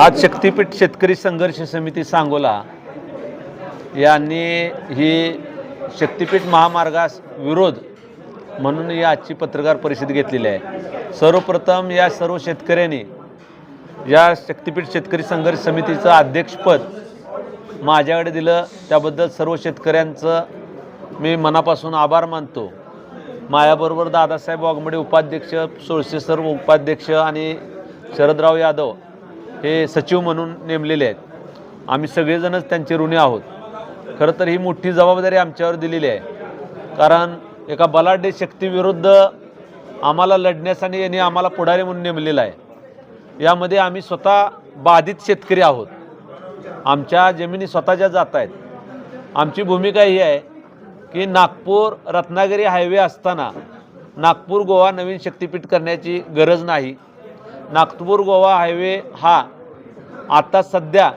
आज शक्तीपीठ शेतकरी संघर्ष समिती सांगोला यांनी ही शक्तीपीठ महामार्गास विरोध म्हणून ही आजची पत्रकार परिषद घेतलेली आहे. सर्वप्रथम या सर्व शेतकऱ्यांनी या शक्तीपीठ शेतकरी संघर्ष समितीचं अध्यक्षपद माझ्याकडे दिलं. त्याबद्दल सर्व शेतकऱ्यांचं मी मनापासून आभार मानतो. माझ्याबरोबर दादासाहेब वाघमडे उपाध्यक्ष सोळशे सर्व उपाध्यक्ष आणि शरदराव यादव हे सचिव म्हणून नेमलेले आहेत. आम्ही सगळेजणच त्यांचे ऋणी आहोत. खरं तर ही मोठी जबाबदारी आमच्यावर दिलेली आहे. कारण एका बलाढ्य शक्तीविरुद्ध आम्हाला लढण्यास आणि यांनी आम्हाला पुढारी म्हणून नेमलेला आहे. यामध्ये आम्ही स्वतः बाधित शेतकरी आहोत. आमच्या जमिनी स्वतःच्या जात आहेत. आमची भूमिका ही आहे की नागपूर रत्नागिरी हायवे असताना नागपूर गोवा नवीन शक्तीपीठ करण्याची गरज नाही. नागपूर गोवा हायवे हा. आता सध्या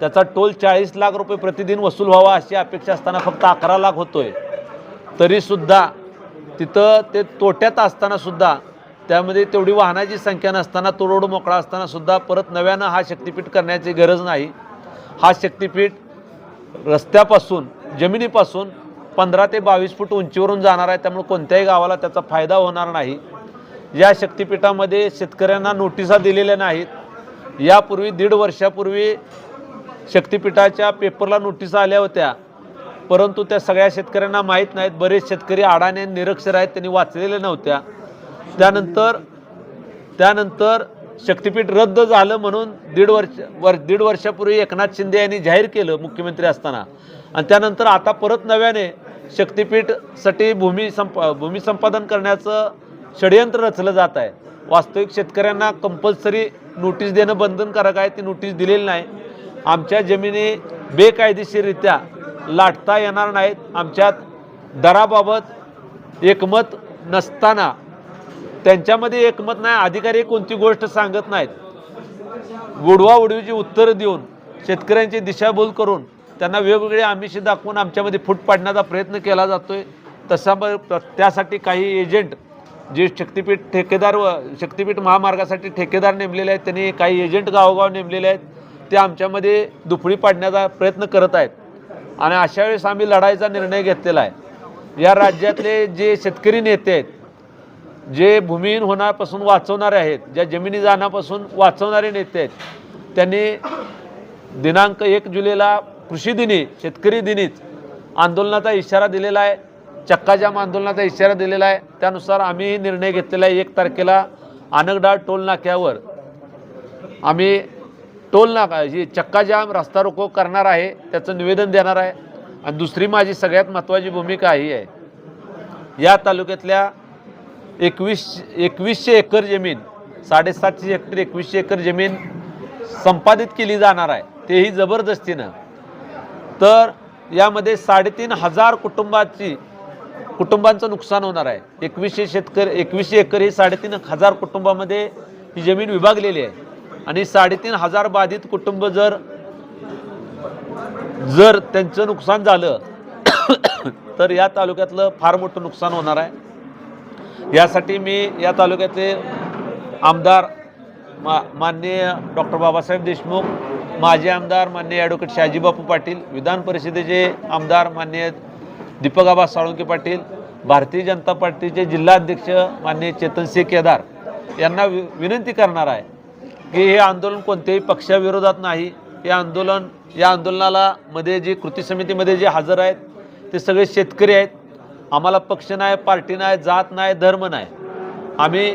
त्याचा टोल चाळीस लाख रुपये प्रतिदिन वसूल व्हावा अशी अपेक्षा असताना फक्त अकरा लाख होतो आहे तरीसुद्धा तिथं ते तोट्यात असतानासुद्धा त्यामध्ये तेवढी वाहनाची संख्या नसताना तो रोड मोकळा असतानासुद्धा परत नव्यानं हा शक्तिपीठ करण्याची गरज नाही. हा शक्तिपीठ रस्त्यापासून जमिनीपासून पंधरा ते बावीस फूट उंचीवरून जाणार आहे त्यामुळे कोणत्याही गावाला त्याचा फायदा होणार नाही. या शक्तिपीठामध्ये शेतकऱ्यांना नोटिसा दिलेल्या नाहीत. यापूर्वी दीड वर्षापूर्वी शक्तिपीठाच्या पेपरला नोटिसा आल्या होत्या. परंतु त्या सगळ्या शेतकऱ्यांना माहीत नाहीत. बरेच शेतकरी आडाने निरक्षर आहेत त्यांनी वाचलेल्या नव्हत्या. त्यानंतर त्यानंतर शक्तीपीठ रद्द झालं म्हणून दीड वर्ष वर दीड वर्षापूर्वी एकनाथ शिंदे यांनी जाहीर केलं मुख्यमंत्री असताना. आणि त्यानंतर आता परत नव्याने शक्तिपीठसाठी भूमी संप भूमी संपादन करण्याचं षडयंत्र रचलं जात आहे. वास्तविक शेतकऱ्यांना कंपल्सरी नोटीस देणं बंधनकारक आहे. ती नोटीस दिलेली नाही. आमच्या जमिनी बेकायदेशीररित्या लाटता येणार नाहीत. आमच्यात दराबाबत एकमत नसताना त्यांच्यामध्ये एकमत नाही अधिकारी कोणती गोष्ट सांगत नाहीत. उडवा उडवीची उत्तरं देऊन शेतकऱ्यांची दिशाभूल करून त्यांना वेगवेगळे आमिषे दाखवून आमच्यामध्ये फूट पाडण्याचा प्रयत्न केला जातोय. तसा त्यासाठी काही एजंट जे शक्तिपीठ ठेकेदार व शक्तिपीठ महामार्गासाठी ठेकेदार नेमलेले आहेत त्यांनी काही एजंट गावोगाव नेमलेले आहेत ते आमच्यामध्ये दुफळी पाडण्याचा प्रयत्न करत आहेत. आणि अशा वेळेस आम्ही लढाईचा निर्णय घेतलेला आहे. या राज्यातले जे शेतकरी नेते आहेत जे भूमिहीन होण्यापासून वाचवणारे आहेत ज्या जमिनी जाण्यापासून वाचवणारे नेते आहेत त्यांनी दिनांक एक जुलैला कृषी दिनी शेतकरी दिनीच आंदोलनाचा इशारा दिलेला आहे. चक्काजाम आंदोलनाचा इशारा दिलेला आहे. त्यानुसार आम्ही निर्णय घेतलेला आहे. एक तारखेला अनगडाळ टोल नाक्यावर आम्ही टोल नाका ही चक्काजाम रस्ता रोको करणार आहे. त्याचं निवेदन देणार आहे. आणि दुसरी माझी सगळ्यात महत्त्वाची भूमिका ही आहे. या तालुक्यातल्या एकवीस एकवीसशे एकर जमीन साडेसातशे हेक्टर एकवीसशे एकर जमीन संपादित केली जाणार आहे. तेही जबरदस्तीनं. तर यामध्ये साडेतीन हजार कुटुंबाची कुटुंबांचं नुकसान होणार आहे. एकवीसशे शेतकरी एकवीसशे एकर ही साडेतीन हजार कुटुंबामध्ये ही जमीन विभागलेली आहे. आणि साडेतीन हजार बाधित कुटुंब जर जर त्यांचं नुकसान झालं तर या तालुक्यातलं फार मोठं नुकसान होणार आहे. यासाठी मी या तालुक्यातले आमदार मा माननीय डॉक्टर बाबासाहेब देशमुख माजी आमदार माननीय ॲडव्होकेट शहाजीबापू पाटील विधान परिषदेचे आमदार माननीय दीपक साळुंके पाटील भारतीय जनता पार्टीचे जिल्हाध्यक्ष माननीय चेतनसिंह केदार यांना वि विनंती करणार आहे की हे आंदोलन कोणत्याही पक्षाविरोधात नाही. हे आंदोलन या आंदोलनाला मध्ये जे कृती समितीमध्ये जे हजर आहेत ते सगळे शेतकरी आहेत. आम्हाला पक्ष नाही पार्टी नाही जात नाही धर्म नाही. आम्ही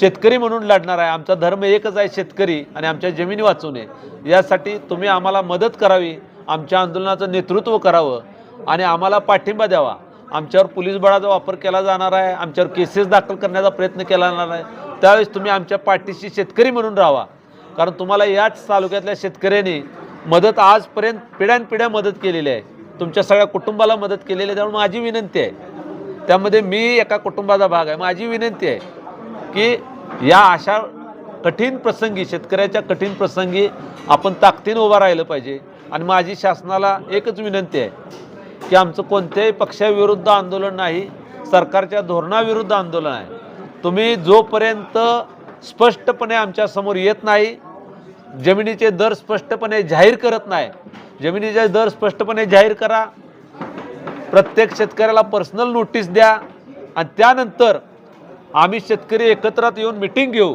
शेतकरी म्हणून लढणार आहे. आमचा धर्म एकच आहे शेतकरी आणि आमच्या जमिनी वाचवणे यासाठी तुम्ही आम्हाला मदत करावी. आमच्या आंदोलनाचं नेतृत्व करावं. आणि आम्हाला पाठिंबा द्यावा. आमच्यावर पोलीस बळाचा वापर केला जाणार आहे. आमच्यावर केसेस दाखल करण्याचा प्रयत्न केला जाणार आहे. त्यावेळेस तुम्ही आमच्या पाठीशी शेतकरी म्हणून राहा. कारण तुम्हाला याच तालुक्यातल्या शेतकऱ्यांनी मदत आजपर्यंत पिढ्यानपिढ्या मदत केलेली आहे. तुमच्या सगळ्या कुटुंबाला मदत केलेली आहे. त्यामुळे माझी विनंती आहे. त्यामध्ये मी एका कुटुंबाचा भाग आहे. माझी विनंती आहे की या अशा कठीण प्रसंगी शेतकऱ्याच्या कठीण प्रसंगी आपण ताकदीनं उभं राहिलं पाहिजे. आणि माझी शासनाला एकच विनंती आहे. की आमचं कोणत्याही पक्षाविरुद्ध आंदोलन नाही सरकारच्या धोरणाविरुद्ध आंदोलन आहे. तुम्ही जोपर्यंत स्पष्टपणे आमच्यासमोर येत नाही जमिनीचे दर स्पष्टपणे जाहीर करत नाही जमिनीचे दर स्पष्टपणे जाहीर करा प्रत्येक शेतकऱ्याला पर्सनल नोटीस द्या आणि त्यानंतर आम्ही शेतकरी एकत्रात येऊन मिटिंग घेऊ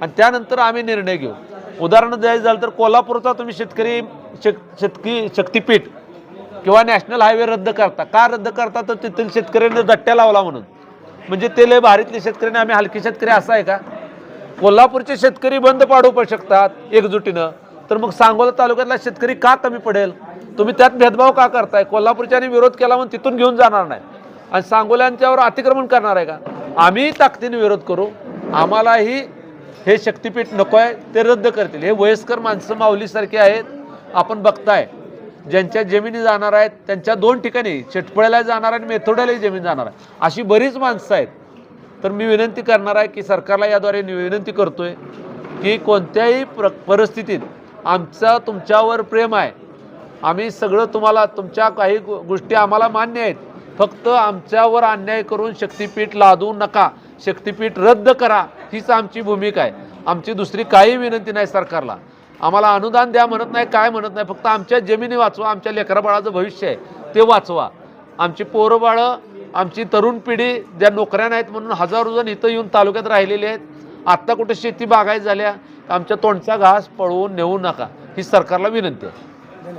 आणि त्यानंतर आम्ही निर्णय घेऊ. उदाहरण द्यायचं झालं तर कोल्हापूरचा तुम्ही शेतकरी शेत शेतकी शक्तिपीठ किंवा नॅशनल हायवे रद्द करता. का रद्द करता? तर तिथील शेतकऱ्यांनी दट्ट्या लावला म्हणून. म्हणजे ते लय भारीतले शेतकऱ्यांनी आम्ही हलके शेतकरी असा आहे का? कोल्हापूरचे शेतकरी बंद पाडू पण शकतात एकजुटीनं. तर मग सांगोला तालुक्यातला शेतकरी का कमी पडेल? तुम्ही त्यात भेदभाव का करताय? कोल्हापूरच्याने विरोध केला म्हणून तिथून घेऊन जाणार नाही. आणि सांगोल्यांच्यावर अतिक्रमण करणार आहे का? आम्ही ताकदीने विरोध करू. आम्हालाही हे शक्तिपीठ नको आहे ते रद्द करतील. हे वयस्कर माणसं माऊलीसारखी आहेत आपण बघताय. ज्यांच्या जमिनी जाणार आहेत त्यांच्या दोन ठिकाणी चटपळ्याला जाणार आणि मेथोड्यालाही जमीन जाणार आहे. अशी बरीच माणसं आहेत. तर मी विनंती करणार आहे की सरकारला याद्वारे विनंती विनंती करतोय की कोणत्याही प्र परिस्थितीत आमचा तुमच्यावर प्रेम आहे. आम्ही सगळं तुम्हाला तुमच्या काही गोष्टी आम्हाला मान्य आहेत. फक्त आमच्यावर अन्याय करून शक्तीपीठ लादू नका. शक्तीपीठ रद्द करा हीच आमची भूमिका आहे. आमची दुसरी काही विनंती नाही सरकारला. आम्हाला अनुदान द्या म्हणत नाही काय म्हणत नाही फक्त आमच्या जमिनी वाचवा आमच्या लेकराबाळाचं भविष्य आहे ते वाचवा. आमची पोरंबाळं आमची तरुण पिढी ज्या नोकऱ्या नाहीत म्हणून हजारो जण इथं येऊन तालुक्यात राहिलेले आहेत आत्ता कुठे शेती बागायत झाल्या आमच्या तोंडचा घास पळवून नेऊ नका ही सरकारला विनंती आहे.